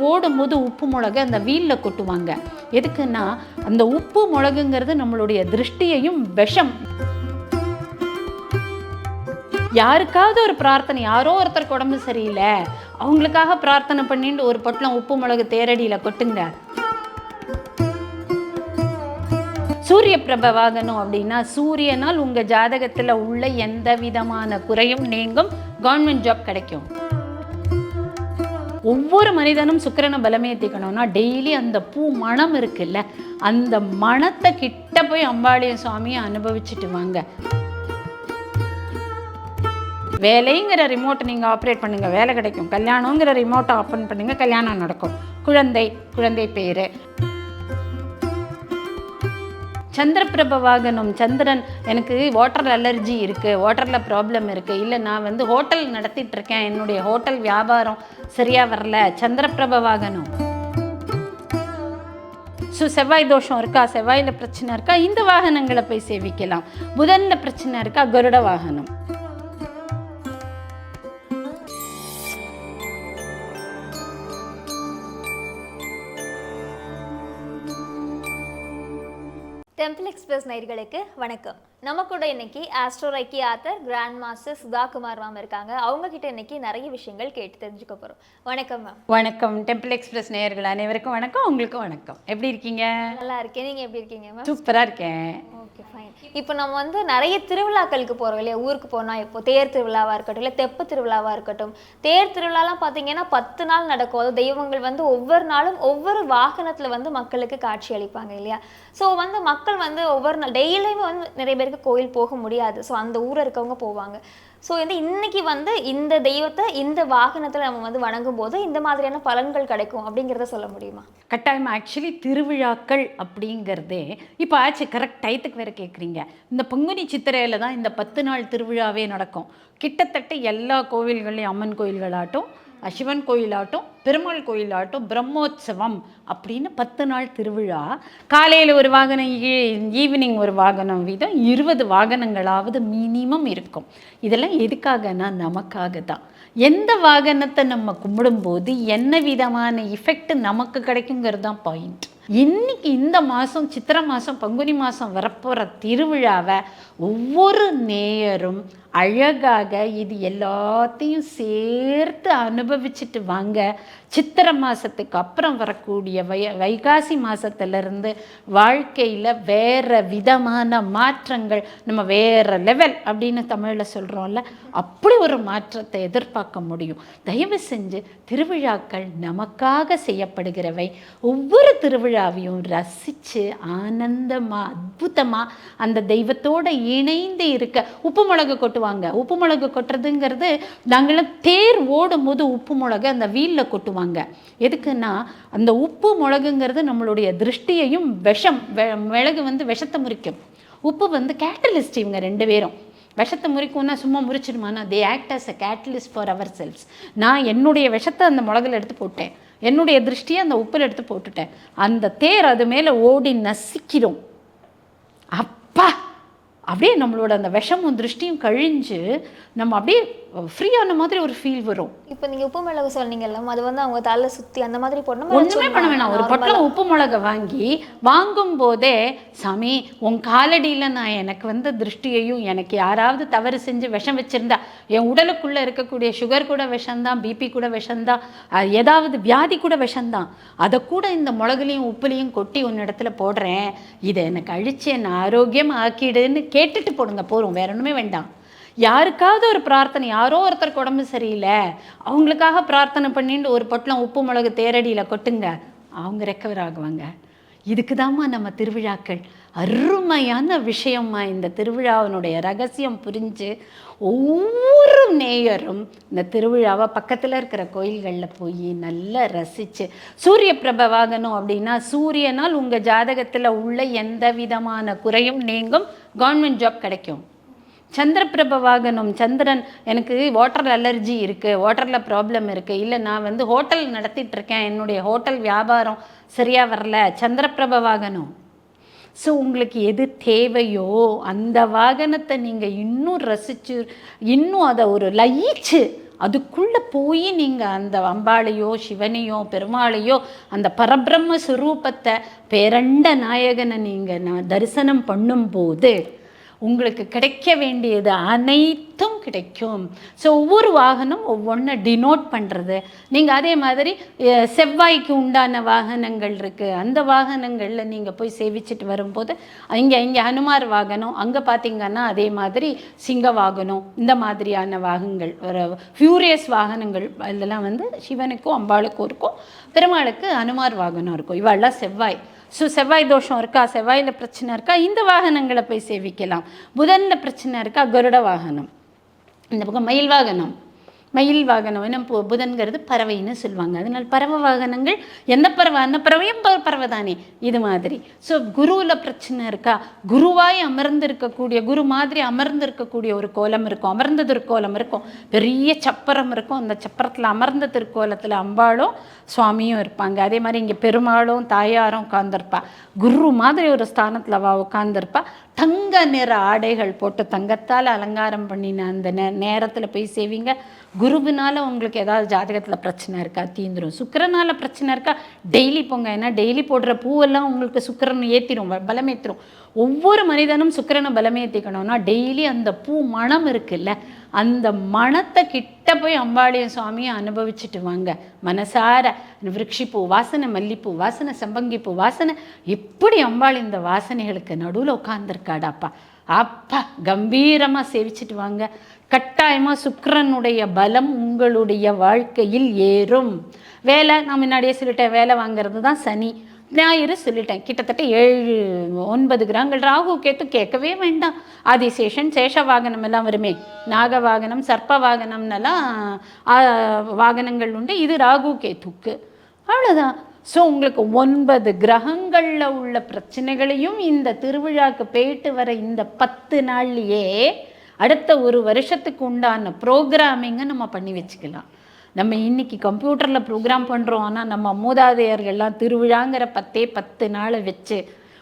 ஓடும்போது உப்பு மிளகு அந்த வீலில் கொட்டுவாங்க. எதுக்குன்னா அந்த உப்பு மிளகுங்கிறது நம்மளுடைய திருஷ்டியையும் விஷம். யாருக்காவது ஒரு பிரார்த்தனை யாரோ ஒருத்தருக்கு உடம்பு சரியில்லை அவங்களுக்காக பிரார்த்தனை பண்ணிட்டு ஒரு பொட்டலம் உப்பு மிளகு தேரடியில் கொட்டுங்க. சூரிய பிரப வாகனம் அப்படின்னா சூரியனால் உங்க ஜாதகத்துல உள்ள எந்த விதமான குறையும் நீங்கும் கவர்மெண்ட் ஜாப் கிடைக்கும். ஒவ்வொரு மனிதனும் சுக்கிரனை பலமேத்திக்கணும்னா டெய்லி அந்த பூ மணம் இருக்குல்ல அந்த மணத்தை கிட்ட போய் அம்பாளைய சுவாமியை அனுபவிச்சுட்டு வாங்க. வேலைங்கிற ரிமோட்டை நீங்கள் ஆப்ரேட் பண்ணுங்க வேலை கிடைக்கும். கல்யாணங்கிற ரிமோட்டை ஓப்பன் பண்ணுங்கள் கல்யாணம் நடக்கும். குழந்தை குழந்தை பேர். சந்திரபிரப வாகனம் சந்திரன் எனக்கு வாட்டர் அலர்ஜி இருக்குது வாட்டரில் ப்ராப்ளம் இருக்குது இல்லை நான் வந்து ஹோட்டல் நடத்திட்டுருக்கேன் என்னுடைய ஹோட்டல் வியாபாரம் சரியாக வரல. சந்திரபிரப வாகனம் ஸோ செவ்வாய் தோஷம் இருக்கா? செவ்வாயில் பிரச்சனை இருக்கா? இந்த வாகனங்களை போய் சேவிக்கலாம். புதனில் பிரச்சனை இருக்கா? கருட வாகனம். டெம்பிள் எக்ஸ்பிரஸ் நேர்களுக்கு வணக்கம். நம்ம கூட இன்னைக்கு ஆஸ்ட்ரோரைக்கி author grand master Sudhakumar ma'am இருக்காங்க. அவங்க கிட்ட இன்னைக்கு நிறைய விஷயங்கள் கேட்டு தெரிஞ்சுக்க போறோம். வணக்கம் மேம் வணக்கம். டெம்பிள் எக்ஸ்பிரஸ் நேயர்கள் அனைவருக்கும் வணக்கம். உங்களுக்கும் வணக்கம். எப்படி இருக்கீங்க? நல்லா இருக்கேன். நீங்க எப்படி இருக்கீங்க மேம் சூப்பராக இருக்கேன். ஓகே ஃபைன் இப்போ நம்ம வந்து நிறைய திருவிழாக்களுக்கு போகிறோம் இல்லையா? ஊருக்கு போனால் இப்போ தேர் திருவிழாவாக இருக்கட்டும் இல்லை தெப்பு திருவிழாவாக இருக்கட்டும் தேர் திருவிழாலாம் பார்த்தீங்கன்னா பத்து நாள் நடக்கும். அது தெய்வங்கள் வந்து ஒவ்வொரு நாளும் ஒவ்வொரு வாகனத்தில் வந்து மக்களுக்கு காட்சி அளிப்பாங்க இல்லையா? ஸோ வந்து மக்கள் வந்து ஒவ்வொரு நாள் டெய்லியுமே வந்து நிறைய பேருக்கு கோயில் போக முடியாது. ஸோ அந்த ஊரில் இருக்கவங்க போவாங்க. ஸோ வந்து இன்னைக்கு வந்து இந்த தெய்வத்தை இந்த வாகனத்தில் நம்ம வந்து வணங்கும் போது இந்த மாதிரியான பலன்கள் கிடைக்கும் அப்படிங்கிறத சொல்ல முடியுமா? கட்டாயம். ஆக்சுவலி திருவிழாக்கள் அப்படிங்கிறதே இப்போ ஆச்சு. கரெக்ட் டயத்துக்கு வேறு கேட்குறீங்க இந்த பங்குனி சித்திரையில் தான் இந்த பத்து நாள் திருவிழாவே நடக்கும். கிட்டத்தட்ட எல்லா கோவில்கள்லையும் அம்மன் கோயில்களாட்டும் சிவன் கோயிலாகட்டும் பெருமாள் கோயிலாகட்டும் பிரம்மோற்சவம் அப்படின்னு பத்து நாள் திருவிழா. காலையில் ஒரு வாகனம் ஈவினிங் ஒரு வாகனம் வீதம் இருபது வாகனங்களாவது மினிமம் இருக்கும். இதெல்லாம் எதுக்காகனா நமக்காக தான் எந்த வாகனத்தை நம்ம கும்பிடும்போது என்ன விதமான இஃபெக்ட் நமக்கு கிடைக்குங்கிறது தான் பாயிண்ட் இன்னைக்கு இந்த மாதம் சித்திரை மாதம் பங்குனி மாதம் வரப்போகிற திருவிழாவை ஒவ்வொரு நேயரும் அழகாக இது எல்லாத்தையும் சேர்த்து அனுபவிச்சுட்டு வாங்க. சித்திரை மாதத்துக்கு அப்புறம் வரக்கூடிய வை வைகாசி மாதத்துலேருந்து வாழ்க்கையில் வேற விதமான மாற்றங்கள் நம்ம வேறு லெவல் அப்படின்னு தமிழில் சொல்கிறோம்ல அப்படி ஒரு மாற்றத்தை எதிர்பார்க்க முடியும். தயவு செஞ்சு திருவிழாக்கள் நமக்காக செய்யப்படுகிறவை. ஒவ்வொரு திருவிழாவையும் ரசித்து ஆனந்தமாக அற்புதமாக அந்த தெய்வத்தோட இணைந்து இருக்க உப்பு மிளகு கொட்டு கொட்டுவாங்க. உப்பு மிளகு கொட்டுறதுங்கிறது நாங்களாம் தேர் ஓடும் போது உப்பு மிளகு அந்த வீலில் கொட்டுவாங்க. எதுக்குன்னா அந்த உப்பு மிளகுங்கிறது நம்மளுடைய திருஷ்டியையும் விஷம் வெ- மிளகு வந்து விஷத்தை முறிக்கும். உப்பு வந்து கேட்டலிஸ்ட் இவங்க ரெண்டு பேரும். விஷத்தை முறிக்கும்னா சும்மா முறிச்சிடுமானா they act as a catalyst for our cells நான் என்னுடைய விஷத்தை அந்த மிளகுல எடுத்து போட்டேன். என்னுடைய திருஷ்டியை அந்த உப்பில் எடுத்து போட்டுட்டேன். அந்த தேர் அது மேலே ஓடி நசிக்கிறோம் அப்பா! அப்படியே நம்மளோட அந்த விஷமும் திருஷ்டியும் கழிஞ்சு நம்ம அப்படியே ஃப்ரீயான மாதிரி ஒரு ஃபீல் வரும். இப்போ நீங்க உப்பு மிளகு சொன்னீங்கல்ல அது வந்து அவங்க தலை சுத்தி அந்த மாதிரி போடணும்? ஒண்ணுமே பண்ண வேணாம். ஒரு பொட்டலம் உப்பு மிளகை வாங்கி வாங்கும் போதே சாமி உன் காலடியில் நான் எனக்கு வந்த திருஷ்டியையும் எனக்கு யாராவது தவறு செஞ்சு விஷம் வச்சிருந்தா என் உடலுக்குள்ள இருக்கக்கூடிய சுகர் கூட விஷம்தான் பிபி கூட விஷம்தான் ஏதாவது வியாதி கூட விஷம்தான். அதை கூட இந்த மிளகுலையும் உப்புலையும் கொட்டி உன்னிடத்துல போடுறேன். இதை எனக்கு அழிச்சு என்னை ஆரோக்கியம் ஆக்கிடுன்னு கேட்டுட்டு போடுங்க. போறோம். வேற ஒண்ணுமே வேண்டாம். யாருக்காவது ஒரு பிரார்த்தனை யாரோ ஒருத்தருக்கு உடம்பு சரியில்லை அவங்களுக்காக பிரார்த்தனை பண்ணிட்டு ஒரு பொட்டலம் உப்பு மிளகு தேரடியில் கொட்டுங்க அவங்க ரெக்கவர் ஆகுவாங்க இதுக்கு நம்ம திருவிழாக்கள். அருமையான விஷயம்மா இந்த திருவிழாவினுடைய ரகசியம் புரிஞ்சு ஒவ்வொரு நேயரும் இந்த திருவிழாவை பக்கத்தில் இருக்கிற கோயில்களில் போய் நல்லா ரசித்து சூரிய பிரபவாகணும் அப்படின்னா சூரியனால் உங்கள் ஜாதகத்தில் உள்ள எந்த விதமான குறையும் நீங்கும் கவர்மெண்ட் ஜாப் கிடைக்கும். சந்திரபிரப வாகனம் சந்திரன் எனக்கு வாட்டர் அலர்ஜி இருக்குது வாட்டரில் ப்ராப்ளம் இருக்குது இல்லை நான் வந்து ஹோட்டல் நடத்திட்டு இருக்கேன். என்னுடைய ஹோட்டல் வியாபாரம் சரியாக வரல. சந்திரபிரப வாகனம் ஸோ உங்களுக்கு எது தேவையோ அந்த வாகனத்தை நீங்கள் இன்னும் ரசித்து இன்னும் அதை ஒரு லயிச்சு அதுக்குள்ளே போய் நீங்கள் அந்த அம்பாளையோ சிவனையோ பெருமாளையோ அந்த பரபிரம்ம சுரூபத்தை பேரண்ட நாயகனை நீங்கள் நான் தரிசனம் பண்ணும்போது உங்களுக்கு கிடைக்க வேண்டியது அனைத்து அனைத்தும் கிடைக்கும். ஸோ ஒவ்வொரு வாகனம் ஒவ்வொன்று டினோட் பண்ணுறது நீங்கள் அதே மாதிரி செவ்வாய்க்கு உண்டான வாகனங்கள் இருக்குது அந்த வாகனங்களில் நீங்கள் போய் சேவிச்சிட்டு வரும்போது இங்கே இங்கே ஹனுமார் வாகனம் அங்கே பார்த்தீங்கன்னா அதே மாதிரி சிங்க வாகனம் இந்த மாதிரியான வாகனங்கள் ஒரு ஃபியூரியஸ் வாகனங்கள் இதெல்லாம் வந்து சிவனுக்கும் அம்பாளுக்கும் இருக்கும். பெருமாளுக்கு அனுமார் வாகனம் இருக்கும். இவெல்லாம் செவ்வாய். ஸோ செவ்வாய் தோஷம் இருக்கா? செவ்வாயில் பிரச்சனை இருக்கா? இந்த வாகனங்களை போய் சேவிக்கலாம். புதனில் பிரச்சனை இருக்கா? கருட வாகனம். இந்த பக்கம் மயில்வாகனம். மயில் வாகனம் என்ன பு- புதன்கிறது பறவைன்னு சொல்லுவாங்க. அதனால் பறவை வாகனங்கள் எந்த பறவை? அந்த பறவையும் ப- பறவை தானே? இது மாதிரி. ஸோ குருவில் பிரச்சனை இருக்கா? குருவாய் அமர்ந்து இருக்கக்கூடிய குரு மாதிரி அமர்ந்து இருக்கக்கூடிய ஒரு கோலம் இருக்கும். அமர்ந்த திருக்கோலம் இருக்கும். பெரிய சப்பரம் இருக்கும். அந்த சப்பரத்தில் அமர்ந்த திருக்கோலத்தில் அம்பாளும் சுவாமியும் இருப்பாங்க. அதே மாதிரி இங்கே பெருமாளும் தாயாரும் உட்காந்துருப்பா குரு மாதிரி ஒரு ஸ்தானத்தில் வா உட்காந்துருப்பா தங்க நிற ஆடைகள் போட்டு தங்கத்தால் அலங்காரம் பண்ணின அந்த நே நேரத்தில் போய் செய்வீங்க. குருவினால உங்களுக்கு ஏதாவது ஜாதகத்தில் பிரச்சனை இருக்கா? தீந்துரும். சுக்கிரனால பிரச்சனை இருக்கா? டெய்லி போங்க. ஏன்னா டெய்லி போடுற பூவெல்லாம் உங்களுக்கு சுக்கிரன் ஏற்றிடும் பலமேற்றிடும் ஒவ்வொரு மனிதனும் சுக்கிரனை பலமேற்றிக்கணும்னா டெய்லி அந்த பூ மணம் இருக்குல்ல அந்த மணத்தை கிட்ட போய் அம்பாளையம் சுவாமியை அனுபவிச்சுட்டு வாங்க. மனசார விருட்சிப்பூ வாசனை மல்லிப்பூ வாசனை செம்பங்கிப்பூ வாசனை. எப்படி அம்பாள் இந்த வாசனைகளுக்கு நடுவில் உட்காந்துருக்காடாப்பா அப்பா கம்பீரமாக சேவிச்சிட்டு வாங்க. கட்டாயமாக சுக்கரனுடைய பலம் உங்களுடைய வாழ்க்கையில் ஏறும். வேலை நான் முன்னாடியே சொல்லிட்டேன் வேலை வாங்குறது தான் சனி. ஞாயிறு சொல்லிட்டேன். கிட்டத்தட்ட ஏழு ஒன்பது கிரகங்கள் ராகு கேத்து கேட்கவே வேண்டாம். ஆதிசேஷன் சேஷ வாகனம் எல்லாம் வருமே. நாக வாகனம் சர்ப்ப வாகனம்னெல்லாம் வாகனங்கள் உண்டு. இது ராகு கேத்துக்கு. அவ்வளோதான் ஸோ உங்களுக்கு ஒன்பது கிரகங்களில் உள்ள பிரச்சனைகளையும் இந்த திருவிழாக்கு போயிட்டு வர இந்த பத்து நாள்லையே அடுத்த ஒரு வருஷத்துக்கு உண்டான ப்ரோக்ராமிங்கை நம்ம பண்ணி வச்சுக்கலாம். நம்ம இன்னைக்கு கம்ப்யூட்டரில் ப்ரோக்ராம் பண்ணுறோம் ஆனால் நம்ம மூதாதையர்கள்லாம் திருவிழாங்கிற பத்தே பத்து நாளை வச்சு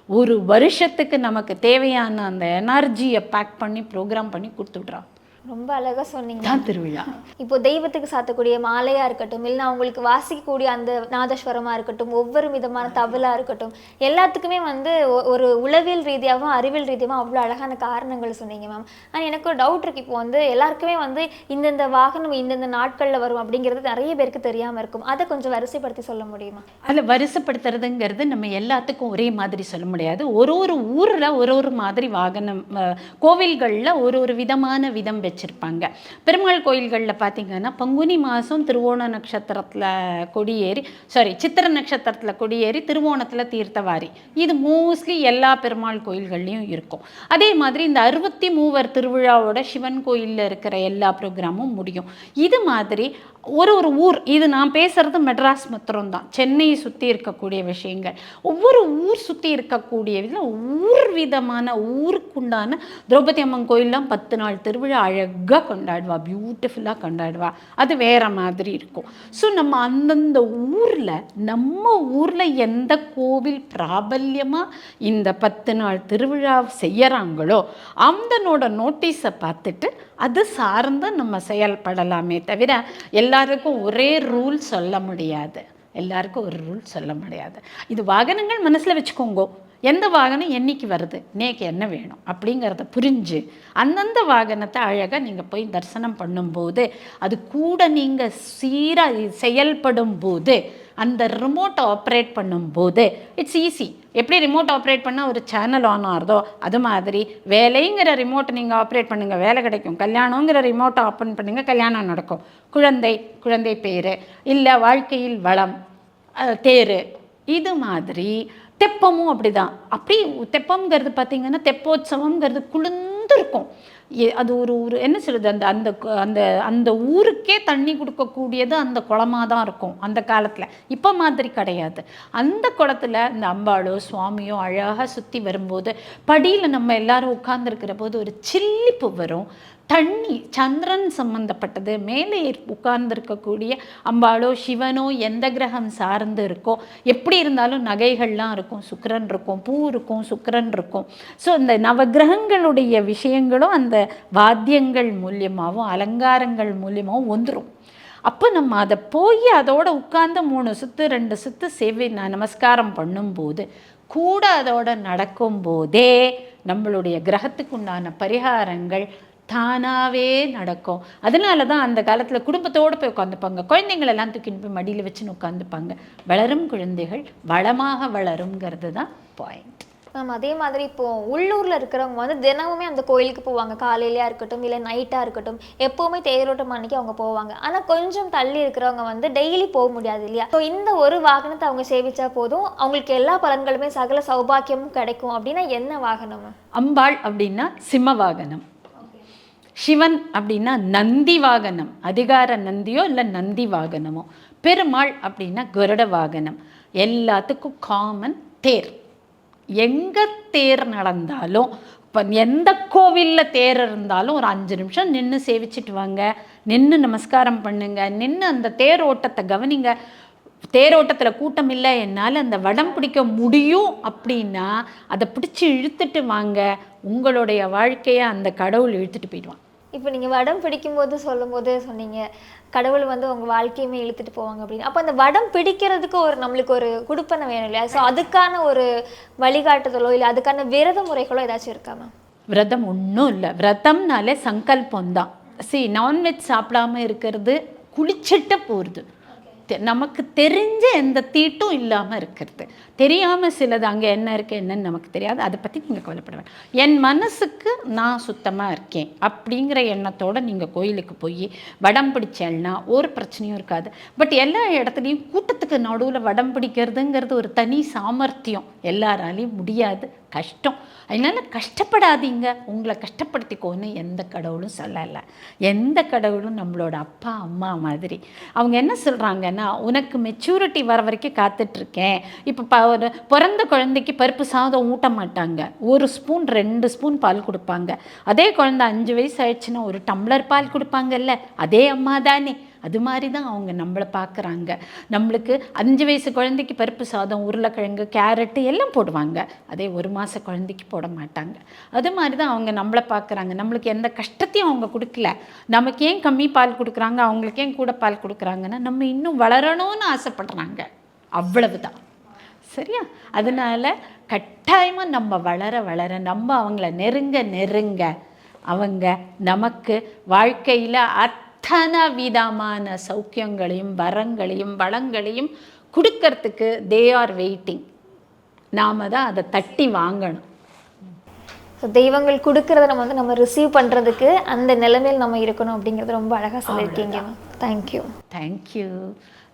ஒரு வருஷத்துக்கு நமக்கு தேவையான அந்த எனர்ஜியை பேக் பண்ணி ப்ரோக்ராம் பண்ணி கொடுத்துட்றான் ரொம்ப அழகா சொன்னீங்க. தான் திருவிழா. இப்போ தெய்வத்துக்கு சாத்தக்கூடிய மாலையா இருக்கட்டும் இல்லைன்னா அவங்களுக்கு வாசிக்கக்கூடிய அந்த நாதஸ்வரமா இருக்கட்டும் ஒவ்வொரு விதமான தபலா இருக்கட்டும் எல்லாத்துக்குமே வந்து ஒரு உளவியல் ரீதியாகவும் அறிவியல் ரீதியாகவும் அவ்வளோ அழகான காரணங்கள் சொன்னீங்க மேம் ஆனால் எனக்கு ஒரு டவுட் இருக்கு. இப்போ வந்து எல்லாருக்குமே வந்து இந்தந்த வாகனம் இந்தந்த நாட்களில் வரும் அப்படிங்கிறது நிறைய பேருக்கு தெரியாம இருக்கும். அதை கொஞ்சம் வரிசைப்படுத்தி சொல்ல முடியுமா? அதில் வரிசைப்படுத்துறதுங்கிறது நம்ம எல்லாத்துக்கும் ஒரே மாதிரி சொல்ல முடியாது. ஒரு ஒரு ஊரில் ஒரு ஒரு மாதிரி வாகனம் கோவில்களில் ஒரு ஒரு விதமான விதம் வச்சுருப்பாங்க. பெருமாள் கோயில்களில் பார்த்தீங்கன்னா பங்குனி மாதம் திருவோண நட்சத்திரத்தில் கொடியேறி சாரி சித்திர நட்சத்திரத்தில் கொடியேறி திருவோணத்தில் தீர்த்தவாரி. இது மோஸ்ட்லி எல்லா பெருமாள் கோயில்கள்லையும் இருக்கும். அதே மாதிரி இந்த அறுபத்தி மூவர் திருவிழாவோட சிவன் கோயிலில் இருக்கிற எல்லா ப்ரோக்ராமும் முடியும். இது மாதிரி ஒரு ஒரு ஊர் இது நான் பேசுறது மெட்ராஸ் மாத்திரம் தான் சென்னையை சுற்றி இருக்கக்கூடிய விஷயங்கள். ஒவ்வொரு ஊர் சுற்றி இருக்கக்கூடிய இதில் ஊர் விதமான ஊருக்குண்டான திரௌபதி அம்மன் கோயில்லாம் பத்து நாள் திருவிழா அழகாக கொண்டாடுவா பியூட்டிஃபுல்லாக கொண்டாடுவா. அது வேற மாதிரி இருக்கும். ஸோ நம்ம அந்தந்த ஊரில் நம்ம ஊரில் எந்த கோவில் பிராபல்யமாக இந்த பத்து நாள் திருவிழா செய்கிறாங்களோ அந்தனோட நோட்டீஸை பார்த்துட்டு அது சார்ந்து நம்ம செயல்படலாமே தவிர எல்லாருக்கும் ஒரே ரூல் சொல்ல முடியாது. எல்லாருக்கும் ஒரு ரூல் சொல்ல முடியாது. இது வாகனங்கள் மனசில் வச்சுக்கோங்க. எந்த வாகனம் என்னைக்கு வருது? நேக்கு என்ன வேணும்? அப்படிங்கிறத புரிஞ்சு அந்தந்த வாகனத்தை அழகாக நீங்கள் போய் தரிசனம் பண்ணும்போது அது கூட நீங்கள் சீராக செயல்படும் போது அந்த ரிமோட்டை ஆப்ரேட் பண்ணும்போது இட்ஸ் ஈஸி எப்படி ரிமோட் ஆப்ரேட் பண்ணால் ஒரு சேனல் ஆன் ஆகிறதோ அது மாதிரி வேலைங்கிற ரிமோட்டை நீங்கள் ஆப்ரேட் பண்ணுங்கள் வேலை கிடைக்கும். கல்யாணங்கிற ரிமோட்டை ஆப்பன் பண்ணுங்கள் கல்யாணம் நடக்கும். குழந்தை குழந்தை பேர் இல்லை வாழ்க்கையில் வளம் தேர். இது மாதிரி தெப்பமும் அப்படிதான். அப்படி தெப்பம்ங்கிறது பார்த்திங்கன்னா தெப்போத்சவம்ங்கிறது குளிர்ந்து இருக்கும் அது ஒரு ஒரு என்ன சொல்கிறது அந்த அந்த அந்த அந்த ஊருக்கே தண்ணி கொடுக்கக்கூடியது அந்த குளமாக தான் இருக்கும் அந்த காலத்தில். இப்போ மாதிரி கிடையாது. அந்த குளத்தில் இந்த அம்பாளோ சுவாமியோ அழகாக சுற்றி வரும்போது படியில் நம்ம எல்லாரும் உட்கார்ந்துருக்கிற போது ஒரு சில்லிப்பு வரும். தண்ணி சந்திரன் சம்பந்தப்பட்டது. மேலே உட்கார்ந்துருக்கக்கூடிய அம்பாளோ சிவனோ எந்த கிரகம் சார்ந்து இருக்கோ எப்படி இருந்தாலும் நகைகள்லாம் இருக்கும். சுக்கரன் இருக்கும் பூ இருக்கும் சுக்கரன் இருக்கும். ஸோ இந்த நவகிரகங்களுடைய விஷயங்களும் அந்த வாத்தியங்கள் மூலியமாகவும் அலங்காரங்கள் மூலியமாகவும் வந்துடும் அப்போ நம்ம அதை போய் அதோட உட்கார்ந்து மூணு சுற்று ரெண்டு சுத்து சேவை நமஸ்காரம் பண்ணும்போது கூட அதோட நடக்கும்போதே நம்மளுடைய கிரகத்துக்கு உண்டான பரிகாரங்கள் தானாகவே நடக்கும். அதனால தான் அந்த காலத்தில் குடும்பத்தோடு போய் உட்காந்துப்பாங்க குழந்தைங்களெல்லாம் தூக்கின்னு போய் மடியில் வச்சுன்னு உட்காந்துப்பாங்க வளரும் குழந்தைகள் வளமாக வளருங்கிறது தான் பாயிண்ட் மேம் அதே மாதிரி இப்போ உள்ளூர்ல இருக்கிறவங்க வந்து தினமுமே அந்த கோயிலுக்கு போவாங்க. காலையிலயா இருக்கட்டும் இல்லை நைட்டா இருக்கட்டும் எப்பவுமே தேரோட்டம் அன்னைக்கு அவங்க போவாங்க. ஆனா கொஞ்சம் தள்ளி இருக்கிறவங்க வந்து டெய்லி போக முடியாது இல்லையா? ஸோ இந்த ஒரு வாகனத்தை அவங்க சேவிச்சா போதும். அவங்களுக்கு எல்லா பலன்களுமே சகல சௌபாக்கியமும் கிடைக்கும். அப்படின்னா என்ன வாகனம்? அம்பாள் அப்படின்னா சிம்ம வாகனம். சிவன் அப்படின்னா நந்தி வாகனம். அதிகார நந்தியோ இல்லை நந்தி வாகனமோ. பெருமாள் அப்படின்னா கருட வாகனம். எல்லாத்துக்கும் காமன் தேர். எங்கே தேர் நடந்தாலும் இப்போ எந்த கோவிலில் தேர் இருந்தாலும் ஒரு அஞ்சு நிமிஷம் நின்று சேவிச்சிட்டு வாங்க. நின்று நமஸ்காரம் பண்ணுங்க. நின்று அந்த தேர் ஓட்டத்தை கவனிங்க. தேரோட்டத்தில் கூட்டம் இல்லை என்னால் அந்த வடம் பிடிக்க முடியும் அப்படின்னா அதை பிடிச்சி இழுத்துட்டு வாங்க. உங்களுடைய வாழ்க்கையை அந்த கடவுள் இழுத்துட்டு போயிடுவான். இப்போ நீங்கள் வடம் பிடிக்கும்போது சொல்லும்போது சொன்னீங்க கடவுள் வந்து உங்கள் வாழ்க்கையுமே இழுத்துட்டு போவாங்க அப்படின்னு. அப்போ அந்த வடம் பிடிக்கிறதுக்கு ஒரு நம்மளுக்கு ஒரு குடுப்பனை வேணும் இல்லையா? ஸோ அதுக்கான ஒரு வழிகாட்டுதலோ இல்லை அதுக்கான விரத முறைகளோ ஏதாச்சும் இருக்கா மேம் விரதம் ஒன்றும் இல்லை. விரதம்னாலே சங்கல்பம் தான் சி நான்வெஜ் சாப்பிடாம இருக்கிறது குளிச்சிட்டு போகிறது தெ- நமக்கு தெரிஞ்ச எந்த தீட்டும் இல்லாமல் இருக்கிறது. தெரியாமல் சிலது அங்கே என்ன இருக்குது என்னன்னு நமக்கு தெரியாது. அதை பற்றி நீங்கள் கவலைப்பட வேண்டாம் என் மனசுக்கு நான் சுத்தமாக இருக்கேன் அப்படிங்கிற எண்ணத்தோடு நீங்கள் கோயிலுக்கு போய் வடம் பிடிச்சேன்னா ஒரு பிரச்சனையும் இருக்காது. பட் எல்லா இடத்துலையும் கூட்டத்துக்கு நடுவில் வடம் பிடிக்கிறதுங்கிறது ஒரு தனி சாமர்த்தியம். எல்லாராலையும் முடியாது. கஷ்டம். அதனால் கஷ்டப்படாதீங்க. உங்களை கஷ்டப்படுத்திக்கோன்னு எந்த கடவுளும் சொல்லலை. எந்த கடவுளும் நம்மளோட அப்பா அம்மா மாதிரி. அவங்க என்ன சொல்கிறாங்கன்னா உனக்கு மெச்சூரிட்டி வர வரைக்கும் காத்துட்ருக்கேன் இப்போ ப ஒரு பிறந்த குழந்தைக்கு பருப்பு சாதம் ஊட்ட மாட்டாங்க. ஒரு ஸ்பூன் ரெண்டு ஸ்பூன் பால் கொடுப்பாங்க. அதே குழந்தை அஞ்சு வயசு ஆயிடுச்சுன்னா ஒரு டம்ளர் பால் கொடுப்பாங்கல்ல அதே அம்மா தானே. அது மாதிரி தான் அவங்க நம்மளை பார்க்குறாங்க. நம்மளுக்கு அஞ்சு வயசு குழந்தைக்கு பருப்பு சாதம் உருளைக்கிழங்கு கேரட்டு எல்லாம் போடுவாங்க. அதே ஒரு மாத குழந்தைக்கு போட மாட்டாங்க. அது மாதிரி தான் அவங்க நம்மளை பார்க்குறாங்க. நம்மளுக்கு எந்த கஷ்டத்தையும் அவங்க கொடுக்கல. நமக்கு ஏன் கம்மி பால் கொடுக்குறாங்க? அவங்களுக்கு ஏன் கூட பால் கொடுக்குறாங்கன்னா நம்ம இன்னும் வளரணும்னு ஆசைப்படுறாங்க. அவ்வளவு தான் சரியா? அதனால கட்டாயமாக நம்ம வளர வளர நம்ம அவங்கள நெருங்க நெருங்க அவங்க நமக்கு வாழ்க்கையில் அத்தனை விதமான சௌக்கியங்களையும் வரங்களையும் வளங்களையும் கொடுக்கறதுக்கு தே ஆர் வெயிட்டிங் நாம தான் அதை தட்டி வாங்கணும். ஸோ தெய்வங்கள் கொடுக்கறத நம்ம வந்து நம்ம ரிசீவ் பண்ணுறதுக்கு அந்த நிலைமையில் நம்ம இருக்கணும் அப்படிங்கிறது ரொம்ப அழகாக சொல்லியிருக்கீங்க. தேங்க்யூ தேங்க்யூ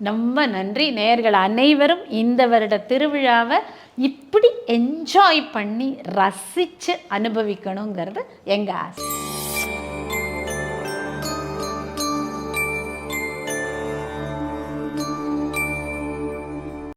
ரொம்ப நன்றி நேர்கள் அனைவரும் இந்த வருட திருவிழாவை இப்படி என்ஜாய் பண்ணி ரசித்து அனுபவிக்கணுங்கிறது எங்கள் ஆசை.